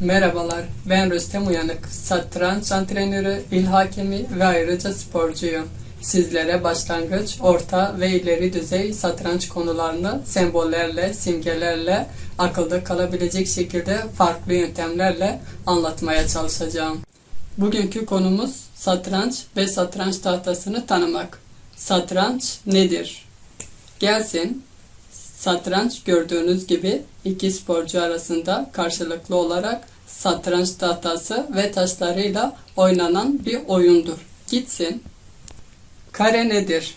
Merhabalar, ben Rüstem Uyanık, satranç antrenörü, il hakemi ve ayrıca sporcuyum. Sizlere başlangıç, orta ve ileri düzey satranç konularını sembollerle, simgelerle, akılda kalabilecek şekilde farklı yöntemlerle anlatmaya çalışacağım. Bugünkü konumuz satranç ve satranç tahtasını tanımak. Satranç nedir? Gelsin, Satranç gördüğünüz gibi iki sporcu arasında karşılıklı olarak satranç tahtası ve taşlarıyla oynanan bir oyundur. Gitsin. Kare nedir?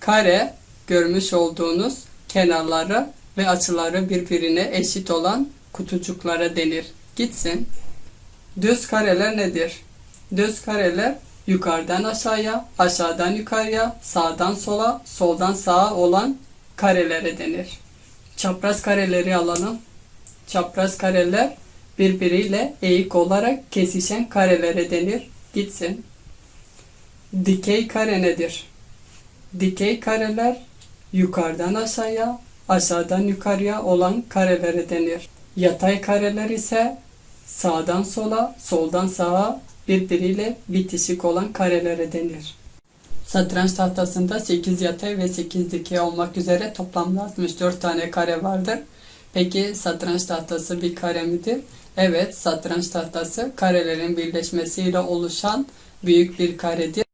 Kare görmüş olduğunuz kenarları ve açıları birbirine eşit olan kutucuklara denir. Gitsin. Düz kareler nedir? Düz kareler yukarıdan aşağıya, aşağıdan yukarıya, sağdan sola, soldan sağa olan karelere denir. Çapraz kareleri alalım. Çapraz kareler birbiriyle eğik olarak kesişen karelere denir. Gitsin. Dikey kare nedir? Dikey kareler yukarıdan aşağıya, aşağıdan yukarıya olan karelere denir. Yatay kareler ise sağdan sola, soldan sağa birbiriyle bitişik olan karelere denir. Satranç tahtasında 8 yatay ve 8 dikey olmak üzere toplamda 64 tane kare vardır. Peki satranç tahtası bir kare midir? Evet, satranç tahtası karelerin birleşmesiyle oluşan büyük bir karedir.